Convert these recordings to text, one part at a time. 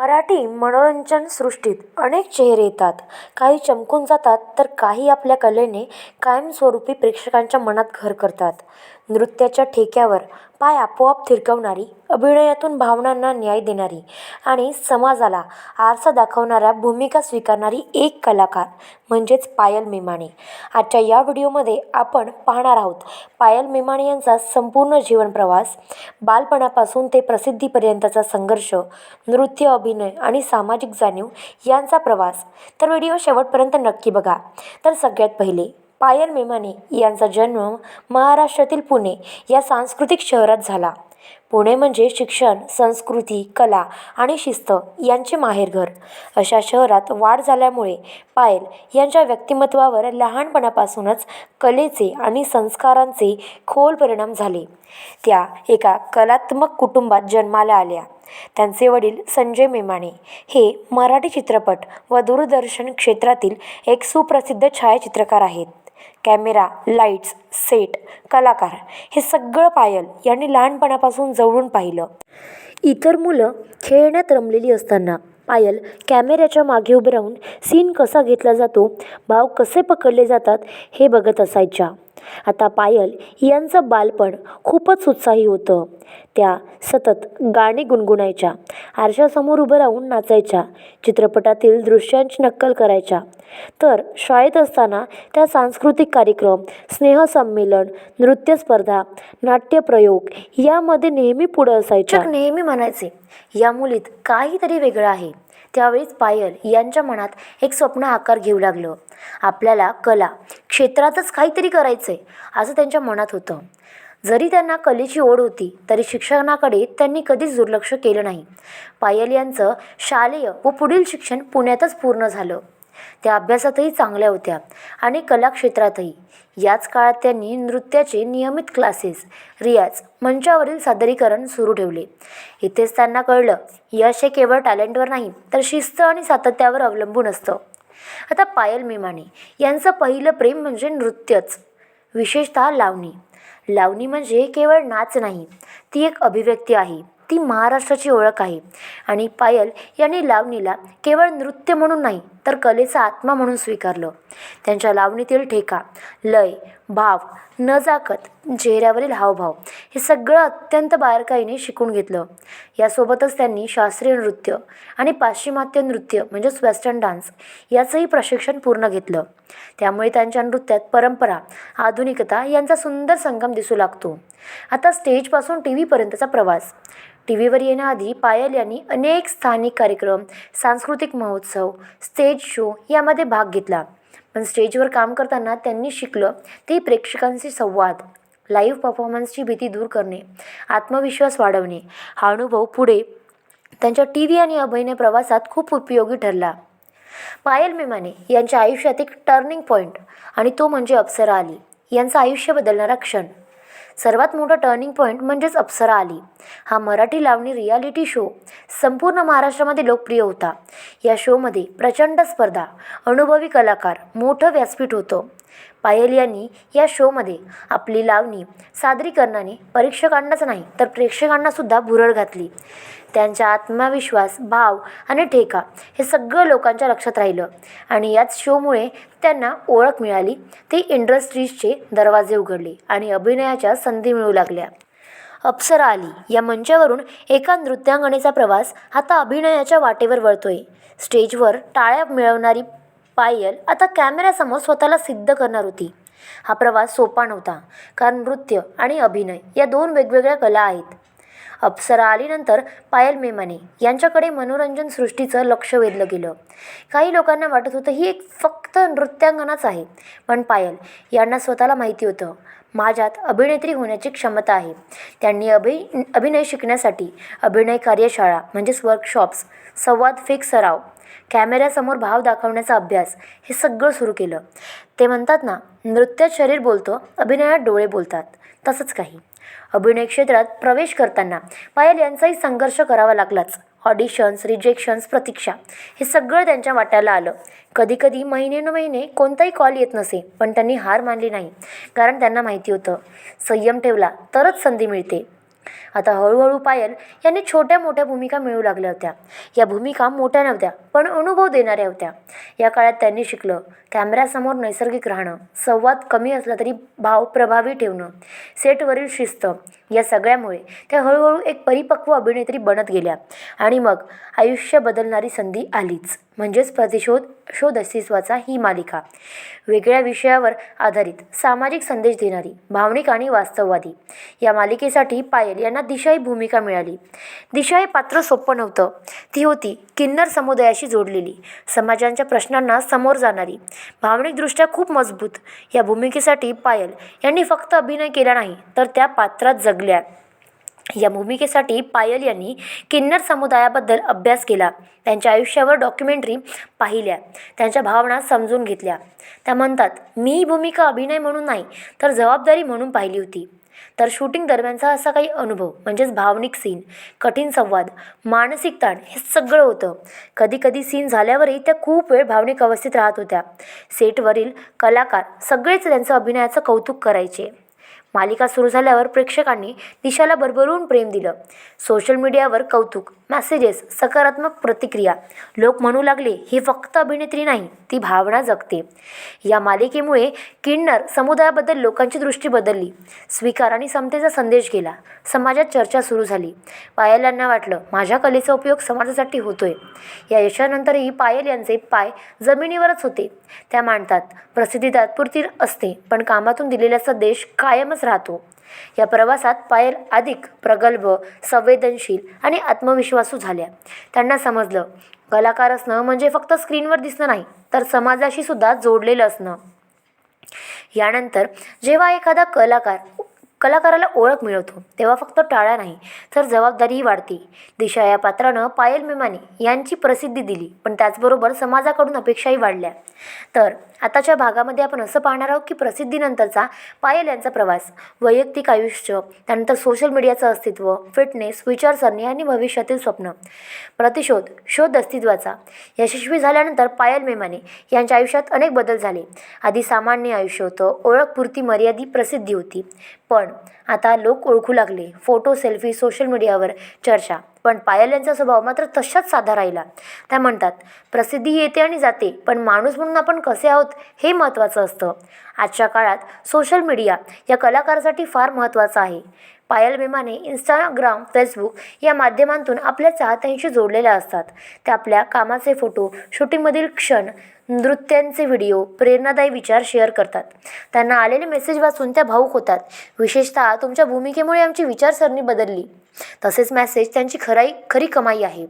मराठी मनोरंजन सृष्टीत अनेक चेहरे येतात. काही चमकून जातात तर काही आपल्या कलेने कायमस्वरूपी प्रेक्षकांच्या मनात घर करतात. नृत्याच्या ठेक्यावर पाय आपोआप थिरकवणारी अभिनयातून भावनांना न्याय देणारी आणि समाजाला आरसा दाखवणाऱ्या भूमिका स्वीकारणारी एक कलाकार म्हणजेच पायल मेमाणे आजच्या या व्हिडिओमध्ये आपण पाहणार आहोत पायल मेमाणे यांचा संपूर्ण जीवनप्रवास बालपणापासून ते प्रसिद्धीपर्यंतचा संघर्ष नृत्य अभिनय आणि सामाजिक जाणीव यांचा प्रवास. तर व्हिडिओ शेवटपर्यंत नक्की बघा. तर सगळ्यात पहिले पायल मेमाने यांचा जन्म महाराष्ट्रातील पुणे या सांस्कृतिक शहरात झाला. पुणे म्हणजे शिक्षण संस्कृती कला आणि शिस्त यांचे माहेरघर. अशा शहरात वाढ झाल्यामुळे पायल यांच्या व्यक्तिमत्वावर लहानपणापासूनच कलेचे आणि संस्कारांचे खोल परिणाम झाले. त्या एका कलात्मक कुटुंबात जन्माला आल्या. त्यांचे वडील संजय मेमाणे हे मराठी चित्रपट व दूरदर्शन क्षेत्रातील एक सुप्रसिद्ध छायाचित्रकार आहेत. कॅमेरा लाईट्स सेट कलाकार हे सगळं पायल यांनी लहानपणापासून जवळून पाहिलं. इतर मुलं खेळण्यात रमलेली असताना पायल कॅमेऱ्याच्या मागे उभं राहून सीन कसा घेतला जातो भाव कसे पकडले जातात हे बघत असायच्या. आता पायल यांचं बालपण खूपच उत्साही होतं. त्या सतत गाणी गुणगुणायच्या आरशासमोर उभं राहून नाचायच्या चित्रपटातील दृश्यांची नक्कल करायच्या. तर शाळेत असताना त्या सांस्कृतिक कार्यक्रम स्नेहसंमेलन नृत्यस्पर्धा नाट्यप्रयोग यामध्ये नेहमी पुढं असायच्या. नेहमी म्हणायचे या मुलीत काहीतरी वेगळं आहे. त्यावेळीच पायल यांच्या मनात एक स्वप्न आकार घेऊ लागलं. आपल्याला कला क्षेत्रातच काहीतरी करायचं आहे असं त्यांच्या मनात होतं. जरी त्यांना कलेची ओढ होती तरी शिक्षणाकडे त्यांनी कधीच दुर्लक्ष केलं नाही. पायल यांचं शालेय व पुढील शिक्षण पुण्यातच पूर्ण झालं. त्या अभ्यासातही चांगल्या होत्या आणि कला क्षेत्रातही याच काळात त्यांनी नृत्याचे नियमित क्लासेस रियाज मंचावरील सादरीकरण सुरू ठेवले. इथेच त्यांना कळलं यश हे केवळ टॅलेंटवर नाही तर शिस्त आणि सातत्यावर अवलंबून असतं. आता पायल मेमाने यांचं पहिलं प्रेम म्हणजे नृत्यच विशेषतः लावणी. लावणी म्हणजे केवळ नाच नाही ती एक अभिव्यक्ती आहे ती महाराष्ट्राची ओळख आहे. आणि पायल यांनी लावणीला केवळ नृत्य म्हणून नाही तर कलेचा आत्मा म्हणून स्वीकारलं. त्यांच्या लावणीतील ठेका लय भाव नजाकत चेहऱ्यावरील हावभाव हे सगळं अत्यंत बारकाईने शिकून घेतलं. यासोबतच त्यांनी शास्त्रीय नृत्य आणि पाश्चिमात्य नृत्य म्हणजेच वेस्टर्न डान्स याचंही प्रशिक्षण पूर्ण घेतलं. त्यामुळे त्यांच्या नृत्यात परंपरा आधुनिकता यांचा सुंदर संगम दिसू लागतो. आता स्टेजपासून टी व्हीपर्यंतचा प्रवास. टी व्हीवर येण्याआधी पायल यांनी अनेक स्थानिक कार्यक्रम सांस्कृतिक महोत्सव स्टेज शो यामध्ये भाग घेतला. पण स्टेजवर काम करताना त्यांनी शिकलं ते प्रेक्षकांशी संवाद लाईव्ह परफॉर्मन्सची भीती दूर करणे आत्मविश्वास वाढवणे. हा अनुभव पुढे त्यांच्या टी व्ही आणि अभिनय प्रवासात खूप उपयोगी ठरला. पायल मेमाने यांच्या आयुष्यात एक टर्निंग पॉईंट आणि तो म्हणजे अप्सरा आली यांचं आयुष्य बदलणारा क्षण. सर्वात मोठं टर्निंग पॉईंट म्हणजेच अप्सरा आली हा मराठी लावणी रियालिटी शो संपूर्ण महाराष्ट्रामध्ये लोकप्रिय होता. या शोमध्ये प्रचंड स्पर्धा अनुभवी कलाकार मोठं व्यासपीठ होतं. पायल यांनी या शोमध्ये आपली लावणी सादरीकरणाने परीक्षकांनाच नाही तर प्रेक्षकांनासुद्धा भुरळ घातली. त्यांचा आत्मविश्वास भाव आणि ठेका हे सगळं लोकांच्या लक्षात राहिलं आणि याच शोमुळे त्यांना ओळख मिळाली. ते इंडस्ट्रीजचे दरवाजे उघडले आणि अभिनयाच्या संधी मिळू लागल्या. अप्सरा आली. या मंचावरून एका नृत्यांगनेचा प्रवास आता अभिनयाच्या वाटेवर वळतोय. स्टेजवर टाळ्या मिळवणारी पायल आता कॅमेऱ्यासमोर स्वतःला सिद्ध करणार होती. हा प्रवास सोपा नव्हता कारण नृत्य आणि अभिनय या दोन वेगवेगळ्या कला आहेत. अप्सरा आलीनंतर पायल मेमाने यांच्याकडे मनोरंजन सृष्टीचं लक्ष वेधलं गेलं. काही लोकांना वाटत होतं ही एक फक्त नृत्यांगनाच आहे. पण पायल यांना स्वतःला माहिती होतं माझ्यात अभिनेत्री होण्याची क्षमता आहे. त्यांनी अभि अभिनय शिकण्यासाठी अभिनय कार्यशाळा म्हणजेच वर्कशॉप्स संवाद फेक सराव कॅमेऱ्यासमोर भाव दाखवण्याचा अभ्यास हे सगळं सुरू केलं. ते म्हणतात ना नृत्यात शरीर बोलतं अभिनयात डोळे बोलतात. तसंच काही. अभिनय क्षेत्रात प्रवेश करताना पायल यांचाही संघर्ष करावा लागलाच. ऑडिशन्स रिजेक्शन्स प्रतीक्षा हे सगळं त्यांच्या वाट्याला आलं. कधीकधी महिने न महिने कोणताही कॉल येत नसे पण त्यांनी हार मानली नाही. कारण त्यांना माहिती होतं संयम ठेवला तरच संधी मिळते. आता हळूहळू पायल यांनी छोट्या मोठ्या भूमिका मिळू लागल्या होत्या. या भूमिका मोठ्या नव्हत्या पण अनुभव देणाऱ्या होत्या. या काळात त्यांनी शिकलं कॅमेऱ्यासमोर नैसर्गिक राहणं संवाद कमी असला तरी भाव प्रभावी ठेवणं सेटवरील शिस्त या सगळ्यामुळे त्या हळूहळू एक परिपक्व अभिनेत्री बनत गेल्या. आणि मग आयुष्य बदलणारी संधी आलीच म्हणजेच प्रतिशोध शोध अस्तित्वाचा ही मालिका. वेगळ्या विषयावर आधारित सामाजिक संदेश देणारी भावनिक आणि वास्तववादी या मालिकेसाठी पायल यांना दिशा ही भूमिका मिळाली. दिशा हे पात्र सोपं नव्हतं. ती होती किन्नर समुदायाशी जोडलेली. समाजांच्या प्रश्नांना समोर जाणारी. भावनिकदृष्ट्या खूप मजबूत. या भूमिकेसाठी पायल यांनी फक्त अभिनय केला नाही तर त्या पात्रात जगल्या. या भूमिकेसाठी पायल यांनी किन्नर समुदायाबद्दल अभ्यास केला. त्यांच्या आयुष्यावर डॉक्युमेंटरी पाहिल्या. त्यांच्या भावना समजून घेतल्या. त्या म्हणतात मी ही भूमिका अभिनय म्हणून नाही तर जबाबदारी म्हणून पाहिली होती. तर शूटिंग दरम्यानचा असा काही अनुभव म्हणजेच भावनिक सीन कठीण संवाद मानसिक ताण हे सगळं होतं. कधी कधी सीन झाल्यावरही त्या खूप वेळ भावनिक अवस्थेत राहत होत्या. सेटवरील कलाकार सगळेच त्यांचं अभिनयाचं कौतुक करायचे. मालिका सुरू झाल्यावर प्रेक्षकांनी दिशाला भरभरून प्रेम दिलं. सोशल मीडियावर कौतुक. मॅसेजेस सकारात्मक प्रतिक्रिया. लोक म्हणू लागले ही फक्त अभिनेत्री नाही ती भावना जगते. या मालिकेमुळे किन्नर समुदायाबद्दल लोकांची दृष्टी बदलली. स्वीकार आणि समतेचा संदेश गेला. समाजात चर्चा सुरू झाली. पायलांना वाटलं माझ्या कलेचा उपयोग समाजासाठी होतोय. या यशानंतरही पायल यांचे पाय जमिनीवरच होते. त्या मांडतात प्रसिद्धी तात्पुरती असते पण कामातून दिलेला संदेश कायमच राहतो. या प्रवासात पायल अधिक प्रगल्भ संवेदनशील आणि आत्मविश्वासू झाल्या. त्यांना समजलं कलाकार असणं म्हणजे फक्त स्क्रीनवर दिसणं नाही तर समाजाशी सुद्धा जोडलेलं असणं. यानंतर जेव्हा एखादा कलाकार कलाकाराला ओळख मिळवतो तेव्हा फक्त टाळ्या नाही तर जबाबदारीही वाढते. दिशा या पात्रानं पायल मेमाने यांची प्रसिद्धी दिली पण त्याचबरोबर समाजाकडून अपेक्षाही वाढल्या. तर आताच्या भागामध्ये आपण असं पाहणार आहोत की प्रसिद्धीनंतरचा पायल यांचा प्रवास वैयक्तिक आयुष्य त्यानंतर सोशल मीडियाचं अस्तित्व फिटनेस विचारसरणी आणि भविष्यातील स्वप्न. प्रतिशोध शोध अस्तित्वाचा. यशस्वी झाल्यानंतर पायल मेमाने यांच्या आयुष्यात अनेक बदल झाले. आधी सामान्य आयुष्य होतं ओळखपुरती मर्यादित प्रसिद्धी होती. पण आता लोक ओळखू लागले. फोटो सेल्फी सोशल मीडियावर चर्चा. पण पायल यांचा स्वभाव मात्र तशाच साधा राहिला. त्या म्हणतात प्रसिद्धी येते आणि जाते पण माणूस म्हणून आपण कसे आहोत हे महत्त्वाचं असतं. आजच्या काळात सोशल मीडिया या कलाकारासाठी फार महत्त्वाचं आहे. पायल मेमाने इंस्टाग्राम फेसबुक या माध्यमांतून आपल्या चाहत्यांशी जोडलेल्या असतात. त्या आपल्या कामाचे फोटो शूटिंगमधील क्षण नृत्यांचे व्हिडिओ प्रेरणादायी विचार शेअर करतात. त्यांना आलेले मेसेज वाचून त्या भाऊक होतात. विशेषतः तुमच्या भूमिकेमुळे आमची विचारसरणी बदलली. तसेच मेसेज त्यांची खराई खरी कमाई आहे.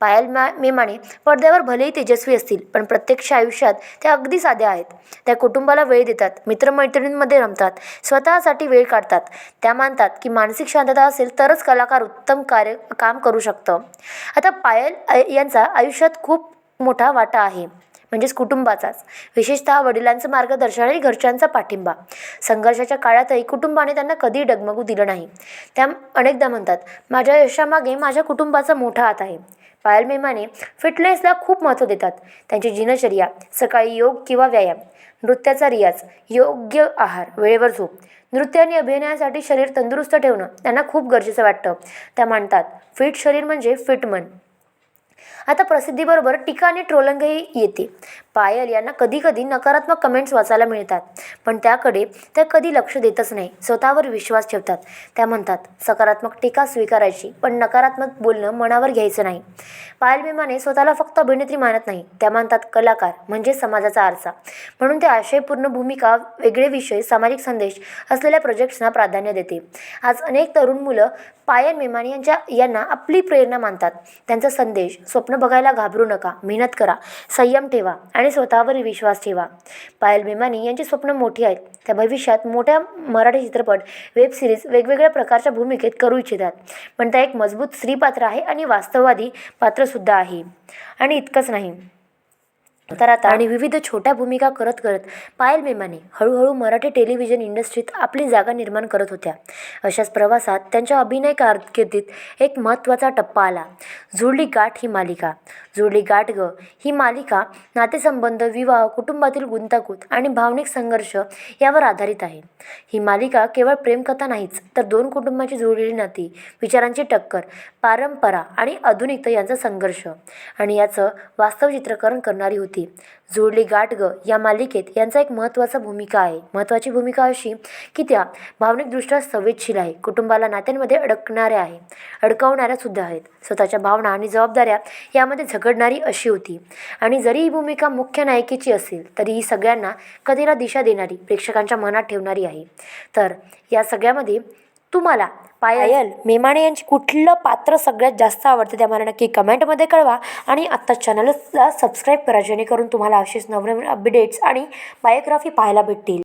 पायल मा मेमाने पडद्यावर भलेही तेजस्वी असतील पण प्रत्यक्ष आयुष्यात त्या अगदी साध्या आहेत. त्या कुटुंबाला वेळ देतात मित्रमैत्रिणींमध्ये रमतात स्वतःसाठी वेळ काढतात. त्या मानतात की मानसिक शांतता असेल तरच कलाकार उत्तम कार्य काम करू शकतं. आता पायल यांचा आयुष्यात खूप मोठा वाटा आहे. म्हणजेच कुटुंबाचाच. विशेषतः वडिलांचं मार्गदर्शन आणि घरच्यांचा पाठिंबा. संघर्षाच्या काळातही कुटुंबाने त्यांना कधी डगमगू दिलं नाही. त्या अनेकदा म्हणतात माझ्या यशामागे माझ्या कुटुंबाचा मोठा हात आहे. पायल मेमाने फिटनेसला खूप महत्त्व देतात. त्यांची दिनचर्या सकाळी योग किंवा व्यायाम नृत्याचा रियाज योग्य आहार वेळेवर झोप नृत्य आणि अभिनयासाठी शरीर तंदुरुस्त ठेवणं त्यांना खूप गरजेचं वाटतं. त्या मानतात फिट शरीर म्हणजे फिट मन. आता प्रसिद्धीबरोबर टीका आणि ट्रोलंगही येते. पायल यांना कधी कधी नकारात्मक कमेंट्स वाचायला मिळतात. पण त्याकडे त्या कधी लक्ष देतच नाही. स्वतःवर विश्वास ठेवतात. त्या म्हणतात सकारात्मक टीका स्वीकारायची पण नकारात्मक बोलणं मनावर घ्यायचं नाही. पायल मेमाने स्वतःला फक्त अभिनेत्री मानत नाही. त्या मानतात कलाकार म्हणजे समाजाचा आरसा. म्हणून ते आशयपूर्ण भूमिका वेगळे विषय सामाजिक संदेश असलेल्या प्रोजेक्ट्सना प्राधान्य देते. आज अनेक तरुण मुलं पायल मेमाने यांच्या यांना आपली प्रेरणा मानतात. त्यांचा संदेश स्वप्न बघायला घाबरू नका मेहनत करा संयम ठेवा आणि स्वतःवर विश्वास ठेवा. पायल बेमानी यांची स्वप्न मोठी आहेत. त्या भविष्यात मोठ्या मराठी चित्रपट वेब सिरीज वेगवेगळ्या प्रकारच्या भूमिकेत करू इच्छितात. पण त्या एक मजबूत स्त्री पात्र आहे आणि वास्तववादी पात्रसुद्धा आहे. आणि इतकंच नाही. तर आता आणि विविध छोट्या भूमिका करत करत पायल मेमाने हळूहळू मराठी टेलिव्हिजन इंडस्ट्रीत आपली जागा निर्माण करत होत्या. अशाच प्रवासात त्यांच्या अभिनय कारकिर्दीत एक महत्त्वाचा टप्पा आला. जुळली गाठ ही मालिका. जुळली गाठ ग. ही मालिका नातेसंबंध विवाह कुटुंबातील गुंतागुंत आणि भावनिक संघर्ष यावर आधारित आहे. ही मालिका केवळ प्रेमकथा नाहीच तर दोन कुटुंबाची जुळलेली नाती विचारांची टक्कर परंपरा आणि आधुनिकता यांचा संघर्ष. आणि याचं वास्तव चित्रकरण करणारी होती. जुळली गाठ ग. या मालिकेत यांचा एक महत्त्वाचा भूमिका आहे. महत्त्वाची भूमिका अशी की त्या भावनिकदृष्ट्या संवेदशील आहे. कुटुंबाला नात्यांमध्ये अडकणाऱ्या आहे. अडकवणाऱ्या सुद्धा आहेत. स्वतःच्या भावना आणि जबाबदाऱ्या यामध्ये झगडणारी अशी होती. आणि जरी ही भूमिका मुख्य नायिकेची असेल तरी ही सगळ्यांना कधीला दिशा देणारी प्रेक्षकांच्या मनात ठेवणारी आहे. तर या सगळ्यामध्ये तुम्हाला पायल मेमाणे यांची कुठलं पात्र सगळ्यात जास्त आवडतं ते मला नक्की कमेंटमध्ये कळवा आणि आत्ता चॅनलला सबस्क्राईब करा जेणेकरून तुम्हाला असेच नवनवीन अपडेट्स आणि बायोग्राफी पाहायला भेटतील.